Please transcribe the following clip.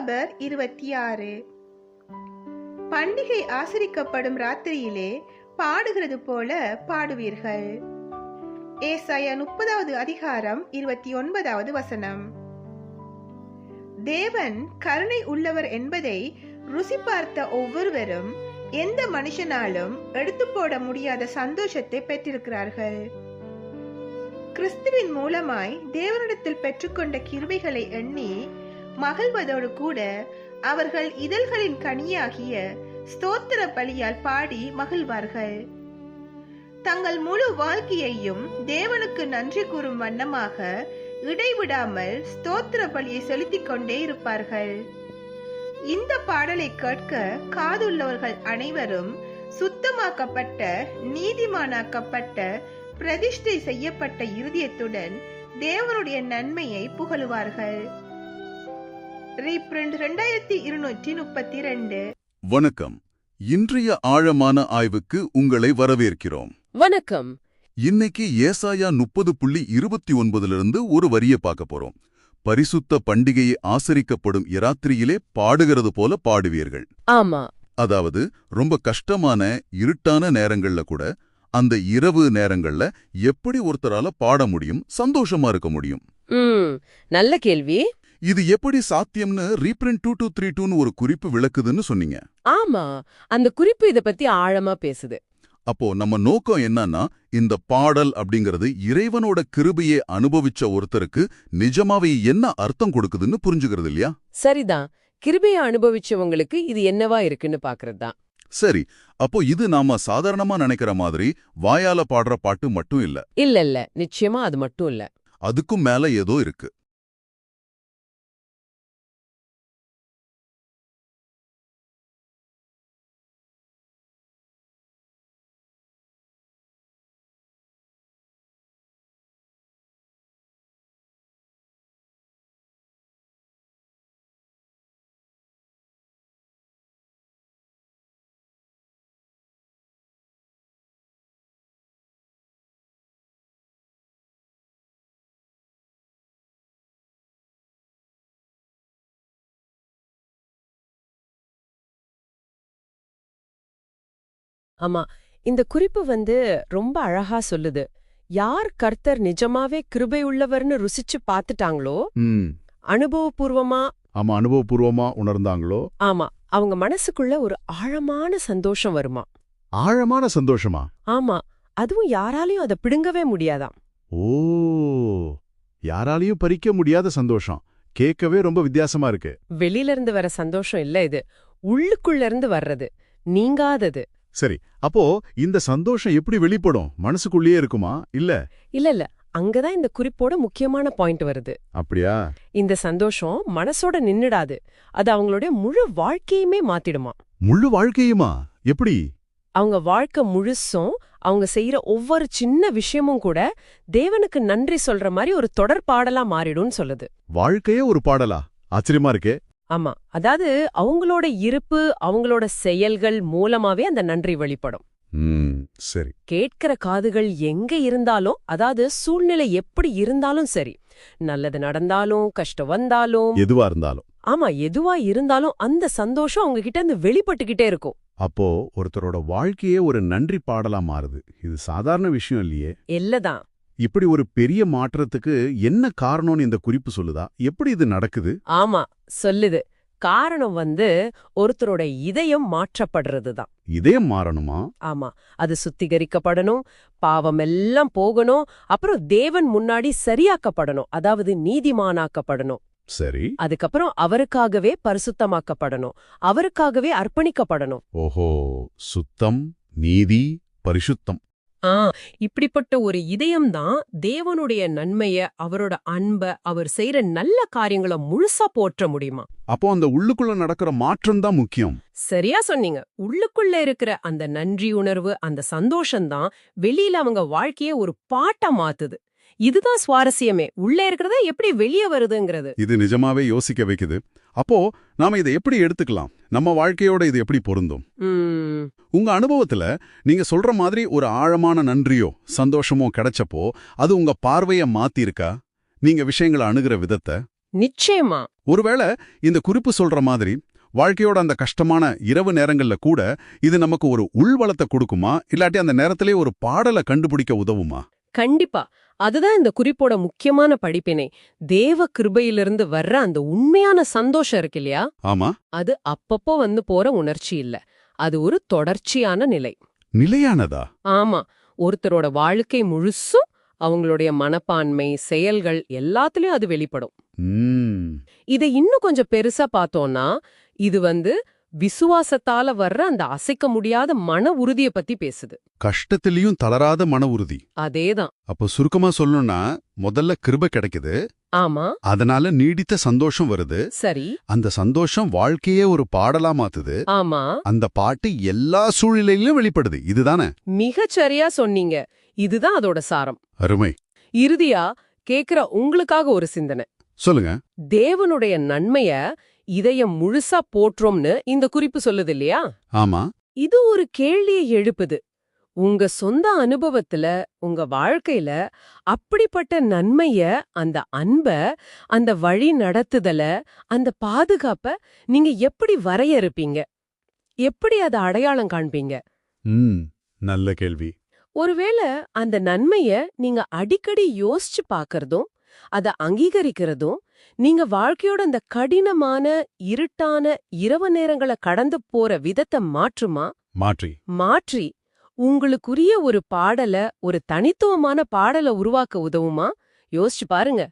October இருபத்தி ஆறு பண்டிகை ஆசரிக்கப்படும் ராத்திரியிலே பாடுகிறது போல பாடுவீர்கள். ஏசாய முப்பதாவது அதிகாரம் இருபத்தி ஒன்பதாவது வசனம். தேவன் கருணை உள்ளவர் என்பதை ருசி பார்த்த ஒவ்வொருவரும் எந்த மனுஷனாலும் எடுத்து போட முடியாத சந்தோஷத்தை பெற்றிருக்கிறார்கள். கிறிஸ்துவின் மூலமாய் தேவனிடத்தில் பெற்றுக்கொண்ட கிருபைகளை எண்ணி மகிழ்வதோடு கூட அவர்கள் இதழ்களின் கனியாகிய ஸ்தோத்திர பலியால் பாடி மகிழ்வார்கள். தங்கள் முழு வாழ்க்கையையும் தேவனுக்கு நன்றி கூறும் வண்ணமாக இடைவிடாமல் ஸ்தோத்திர பலியை செலுத்திக் கொண்டே இருப்பார்கள். இந்த பாடலை கேட்க காதுள்ளவர்கள் அனைவரும் சுத்தமாக்கப்பட்ட நீதிமானாக்கப்பட்ட பிரதிஷ்டை செய்யப்பட்ட இருதயத்துடன் தேவனுடைய நன்மையை புகழுவார்கள். ரீப்ரிண்ட் ரெண்டாயிரத்தி இருநூற்றி முப்பத்தி ரெண்டு வணக்கம். இன்றைய ஆழமான ஆய்வுக்கு உங்களை வரவேற்கிறோம். வணக்கம். இன்னைக்கு ஏசாயா முப்பது புள்ளி இருபத்தி ஒன்பதிலிருந்து ஒரு வரிய பார்க்க போறோம். பரிசுத்த பண்டிகையை ஆசரிக்கப்படும் இராத்திரியிலே பாடுகிறது போல பாடுவீர்கள். ஆமா. அதாவது ரொம்ப கஷ்டமான இருட்டான நேரங்கள்ல கூட அந்த இரவு நேரங்கள்ல எப்படி ஒருத்தரால பாட முடியும் சந்தோஷமா இருக்க முடியும்? ம் நல்ல கேள்வி. இது எப்படி சாத்தியம்னு ரீப்ரிண்ட் டூ டூ த்ரீ டூன்னு ஒரு குறிப்பு விளக்குதுன்னு சொன்னீங்க. ஆமா. அந்த குறிப்பு இத பத்தி ஆழமா பேசுது. அப்போ நம்ம நோக்கம் என்னன்னா இந்த பாடல் அப்படிங்கிறது இறைவனோட கிருபையை அனுபவிச்ச ஒருத்தருக்கு நிஜமாவே என்ன அர்த்தம் கொடுக்குதுன்னு புரிஞ்சுக்கிறது இல்லையா? சரிதான். கிருபைய அனுபவிச்சவங்களுக்கு இது என்னவா இருக்குன்னு பாக்குறது தான் சரி. அப்போ இது நாம சாதாரணமா நினைக்கிற மாதிரி வாயால பாடுற பாட்டு மட்டும் இல்ல? இல்ல இல்ல. நிச்சயமா அது மட்டும் இல்ல. அதுக்கும் மேல ஏதோ இருக்கு. ஆமா. இந்த குறிப்பு வந்து ரொம்ப அழகா சொல்லுது. யார் கர்த்தர் நிஜமாவே கிருபை உள்ளவர்னு ருசிச்சு பார்த்துட்டாங்களோ அனுபவபூர்வமா ஆமா அனுபவபூர்வமா உணர்ந்தாங்களோ? ஆமா. அவங்க மனசுக்குள்ள ஒரு ஆழமான சந்தோஷம் வருமா? ஆழமான சந்தோஷமா? ஆமா. அதுவும் யாராலையும் அதை பிடுங்கவே முடியாதாம். ஓ! யாராலையும் பறிக்க முடியாத சந்தோஷம். கேட்கவே ரொம்ப வித்தியாசமா இருக்கு. வெளியில இருந்து வர சந்தோஷம் இல்ல இது. உள்ளுக்குள்ள இருந்து வர்றது. நீங்காதது. சரி அப்போ இந்த சந்தோஷம் எப்படி வெளிப்படும்? மனசுக்குள்ளேயே இருக்குமா? இல்ல? இல்ல இல்ல. அங்கதான் இந்த குறிப்போட முக்கியமான பாயிண்ட் வருது. அப்படியா? இந்த சந்தோஷம் மனசோட நின்னுடாது. அது அவங்களுடைய முழு வாழ்க்கையுமே மாத்திடுமா? முழு வாழ்க்கையுமா? எப்படி? அவங்க வாழ்க்கை முழுசும் அவங்க செய்யற ஒவ்வொரு சின்ன விஷயமும் கூட தேவனுக்கு நன்றி சொல்ற மாதிரி ஒரு தொடர் பாடலா மாறிடும்னு சொல்லுது. வாழ்க்கையே ஒரு பாடலா? ஆச்சரியமா இருக்கே. ஆமா. அதாவது அவங்களோட இருப்பு அவங்களோட செயல்கள் மூலமாவே அந்த நன்றி வெளிப்படும். சரி. கேட்கிற காதுகள் எங்க இருந்தாலும் அதாவது சூழ்நிலை எப்படி இருந்தாலும் சரி. நல்லது நடந்தாலும் கஷ்டம் வந்தாலும். எதுவா இருந்தாலும். ஆமா எதுவா இருந்தாலும் அந்த சந்தோஷம் அவங்க கிட்ட இருந்து வெளிப்பட்டுக்கிட்டே இருக்கும். அப்போ ஒருத்தரோட வாழ்க்கையே ஒரு நன்றி பாடலா மாறுது. இது சாதாரண விஷயம் இல்லையே. இல்லதான். இப்படி ஒரு பெரிய மாற்றத்துக்கு என்ன காரணம்னு இந்த குறிப்பு சொல்லுதா? எப்படி இது நடக்குது? ஆமா சொல்லுது. காரணம் வந்து ஒருத்தரோட இதயம் மாற்றப்படுறது தான் இதயம் மாறணுமா? ஆமா அது சுத்திகரிக்கப்படணும் பாவம் எல்லாம் போகணும் அப்புறம் தேவன் முன்னாடி சரியாக்கப்படணும் அதாவது நீதிமானாக்கப்படணும். சரி. அதுக்கப்புறம் அவருக்காகவே பரிசுத்தமாக்கப்படணும் அவருக்காகவே அர்ப்பணிக்கப்படணும். ஓஹோ சுத்தம் நீதி பரிசுத்தம். ஆ இப்படிப்பட்ட ஒரு இதயம்தான் தேவனுடைய நன்மைய அவரோட அன்ப அவர் செய்யற நல்ல காரியங்களை முழுசா போற்ற முடியுமா? அப்போ அந்த உள்ளுக்குள்ள நடக்கிற மாற்றம் தான் முக்கியம். சரியா சொன்னீங்க. உள்ளுக்குள்ள இருக்கிற அந்த நன்றி உணர்வு அந்த சந்தோஷம்தான் வெளியில அவங்க வாழ்க்கைய ஒரு பாட்டா மாத்துது. இதுதான் சுவாரஸ்யமே. உள்ள இருக்கிறத எப்படி வெளியே வருதுங்கிறது. இது நிஜமாவே யோசிக்க வைக்குது. அப்போ நாம இதை எப்படி எடுத்துக்கலாம்? நம்ம வாழ்க்கையோட இது எப்படி பொருந்தும்? உங்க அனுபவத்துல நீங்க சொல்ற மாதிரி ஒரு ஆழமான நன்றியோ சந்தோஷமோ கிடைச்சப்போ அது உங்க பார்வைய மாத்திருக்கா நீங்க விஷயங்களை அணுகிற விதத்தை? நிச்சயமா. ஒருவேளை இந்த குறிப்பு சொல்ற மாதிரி வாழ்க்கையோட அந்த கஷ்டமான இரவு நேரங்கள்ல கூட இது நமக்கு ஒரு உள்வளத்தை கொடுக்குமா? இல்லாட்டி அந்த நேரத்திலே ஒரு பாடலை கண்டுபிடிக்க உதவுமா? கண்டிப்பா. அதுதான் இந்த குறிப்போட முக்கியமான படிப்பினை. தேவ கிருபையிலிருந்து வர்ற அந்த உண்மையான சந்தோஷம் இருக்கு இல்லையா? ஆமா. அது அப்பப்போ வந்து போற உணர்ச்சி இல்ல. அது ஒரு தொடர்ச்சியான நிலை. நிலையானதா? ஆமா. ஒருத்தரோட வாழ்க்கை முழுசும் அவங்களுடைய மனப்பான்மை செயல்கள் எல்லாத்துலயும் அது வெளிப்படும். இதை இன்னும் கொஞ்சம் பெருசா பார்த்தோம்னா இது வந்து விசுவாசத்தால வர்ற அந்த அசைக்க முடியாத மன உறுதிய பத்தி பேசுது. கஷ்டத்திலயும் தளராத மன உறுதி. அதேதான். அப்போ சுருக்கமா சொல்லணும்னா முதல்ல கிருபை கிடைக்குது. ஆமா. அதனால நீடித்த சந்தோஷம் வருது. சரி. அந்த சந்தோஷம் வாழ்க்கையே ஒரு பாடலா மாத்துது. ஆமா. அந்த பாட்டு எல்லா சூழ்நிலையிலும் வெளிப்படுது. இதுதானே? மிகச் சரியா சொன்னீங்க. இதுதான் அதோட சாரம். அருமை. இறுதியா கேக்குற உங்களுக்காக ஒரு சிந்தனை. சொல்லுங்க. தேவனுடைய நன்மைய இதயம் முழுசா போற்றோம்னு இந்த குறிப்பு சொல்லுது இல்லையா? ஆமா. இது ஒரு கேள்வியை எழுப்புது. உங்க சொந்த அனுபவத்துல உங்க வாழ்க்கையில அப்படிப்பட்ட நன்மைய அந்த அன்ப அந்த வழி நடத்துதல அந்த பாதுகாப்ப நீங்க எப்படி வரையறுப்பீங்க? எப்படி அதை அடையாளம் காண்பீங்க? நல்ல கேள்வி. ஒருவேளை அந்த நன்மைய நீங்க அடிக்கடி யோசிச்சு பார்க்கறதும் அத அங்கீகரிக்கிறதும் நீங்க வாழ்க்கையோட அந்த கடினமான இருட்டான இரவு நேரங்களை கடந்து போற விதத்தை மாற்றுமா? மாற்றி. மாற்றி. உங்களுக்குரிய ஒரு பாடல ஒரு தனித்துவமான பாடல உருவாக்க உதவுமா? யோசிச்சு பாருங்க.